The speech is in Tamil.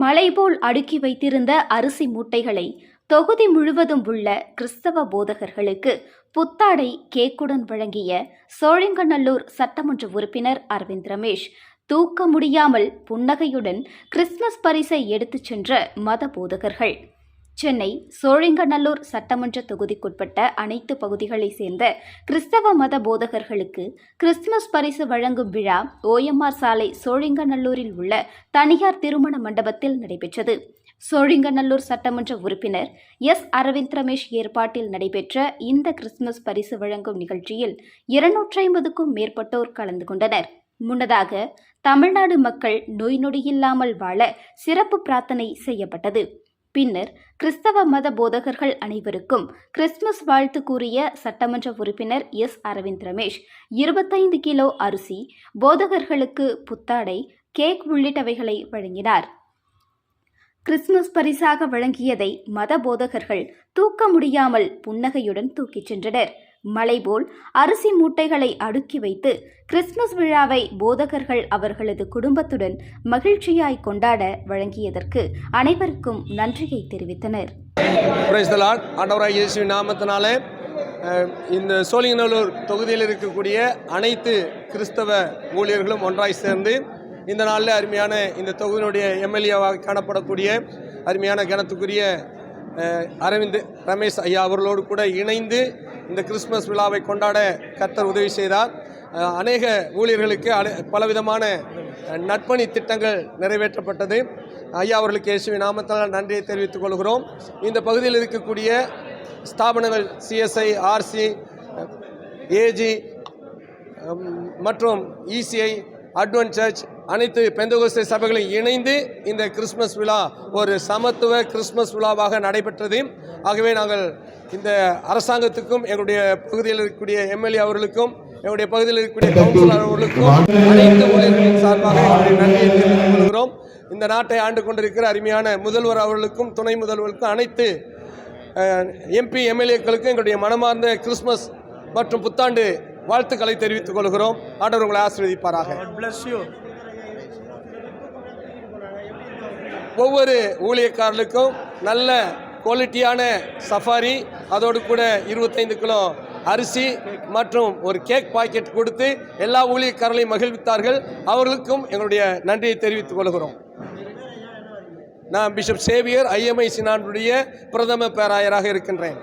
மலை போல் அடுக்கி வைத்திருந்த அரிசி மூட்டைகளை தொகுதி முழுவதும் உள்ள கிறிஸ்தவ போதகர்களுக்கு புத்தாடை கேக்குடன் வழங்கிய சோழிங்கநல்லூர் சட்டமன்ற உறுப்பினர் அரவிந்த் ரமேஷ் தூக்க முடியாமல் புன்னகையுடன் கிறிஸ்துமஸ் பரிசை எடுத்துச் சென்ற மத போதகர்கள். சென்னை சோழிங்கநல்லூர் சட்டமன்ற தொகுதிக்குட்பட்ட அனைத்து பகுதிகளைச் சேர்ந்த கிறிஸ்தவ மத போதகர்களுக்கு கிறிஸ்துமஸ் பரிசு வழங்கும் விழா ஓஎம்ஆர் சாலை சோழிங்கநல்லூரில் உள்ள தனியார் திருமண மண்டபத்தில் நடைபெற்றது. சோழிங்கநல்லூர் சட்டமன்ற உறுப்பினர் எஸ். அரவிந்த் ரமேஷ் ஏற்பாட்டில் நடைபெற்ற இந்த கிறிஸ்துமஸ் பரிசு வழங்கும் நிகழ்ச்சியில் இருநூற்றி ஐம்பதுக்கும் மேற்பட்டோர் கலந்து கொண்டனர். முன்னதாக தமிழ்நாடு மக்கள் நோய் நொடியில்லாமல் வாழ சிறப்பு பிரார்த்தனை செய்யப்பட்டது. பின்னர் கிறிஸ்தவ மத போதகர்கள் அனைவருக்கும் கிறிஸ்துமஸ் வாழ்த்து கூறிய சட்டமன்ற உறுப்பினர் எஸ் அரவிந்த் ரமேஷ் இருபத்தைந்து கிலோ அரிசி போதகர்களுக்கு புத்தாடை கேக் உள்ளிட்டவைகளை வழங்கினார். கிறிஸ்துமஸ் பரிசாக வழங்கியதை மத போதகர்கள் தூக்க முடியாமல் புன்னகையுடன் தூக்கிச் சென்றனர். மலைபோல் அரிசி மூட்டைகளை அடுக்கி வைத்து கிறிஸ்துமஸ் விழாவை போதகர்கள் அவர்களது குடும்பத்துடன் மகிழ்ச்சியாய் கொண்டாட வழங்கியதற்கு அனைவருக்கும் நன்றியை தெரிவித்தனர். ஆண்டவராக நாமத்தினாலே இந்த சோழிங்கநல்லூர் தொகுதியில் இருக்கக்கூடிய அனைத்து கிறிஸ்தவ ஊழியர்களும் ஒன்றாய் சேர்ந்து இந்த நாளில் அருமையான இந்த தொகுதியினுடைய எம்எல்ஏவாக காணப்படக்கூடிய அருமையான கணத்துக்குரிய அரவிந்த் ரமேஷ் ஐயா அவர்களோடு கூட இணைந்து இந்த கிறிஸ்மஸ் விழாவை கொண்டாட கர்த்தர் உதவி செய்தார். அநேக ஊழியர்களுக்கு அடு- பலவிதமான நட்பணி திட்டங்கள் நிறைவேற்றப்பட்டது. ஐயா அவர்களுக்கு இயேசுவி நாமத்தால் நன்றியை தெரிவித்துக் கொள்கிறோம். இந்த பகுதியில் இருக்கக்கூடிய ஸ்தாபனங்கள் சிஎஸ்ஐ ஆர்சி ஏஜி மற்றும் இசிஐ அட்வன் சர்ச் அனைத்து பெந்தகோஸ்தே சபைகளும் இணைந்து இந்த கிறிஸ்மஸ் விழா ஒரு சமத்துவ கிறிஸ்மஸ் விழாவாக நடைபெற்றது. ஆகவே நாங்கள் இந்த அரசாங்கத்துக்கும் எங்களுடைய பகுதியில் இருக்கக்கூடிய எம்எல்ஏ அவர்களுக்கும் எங்களுடைய பகுதியில் இருக்கக்கூடிய கவுன்சிலர் அவர்களுக்கும் அனைத்து ஊழியர்களின் சார்பாக எங்களுடைய நன்றியை தெரிவித்துக் கொள்கிறோம். இந்த நாட்டை ஆண்டு கொண்டிருக்கிற அருமையான முதல்வர் அவர்களுக்கும் துணை முதல்வருக்கும் அனைத்து எம்பி எம்எல்ஏக்களுக்கும் எங்களுடைய மனமார்ந்த கிறிஸ்மஸ் மற்றும் புத்தாண்டு வாழ்த்துக்களை தெரிவித்துக் கொள்கிறோம். ஆண்டவர் உங்களை ஆசீர்வதிப்பாராக. ஒவ்வொரு ஊழியக்காரர்களுக்கும் நல்ல குவாலிட்டியான சஃபாரி அதோடு கூட இருபத்தைந்து கிலோ அரிசி மற்றும் ஒரு கேக் பாக்கெட் கொடுத்து எல்லா ஊழியக்காரர்களையும் மகிழ்வித்தார்கள். அவர்களுக்கும் எங்களுடைய நன்றியை தெரிவித்துக் கொள்கிறோம். நான் பிஷப் சேவியர் ஐஎம்ஐ சினானுடைய பிரதம பேராயராக இருக்கின்றேன்.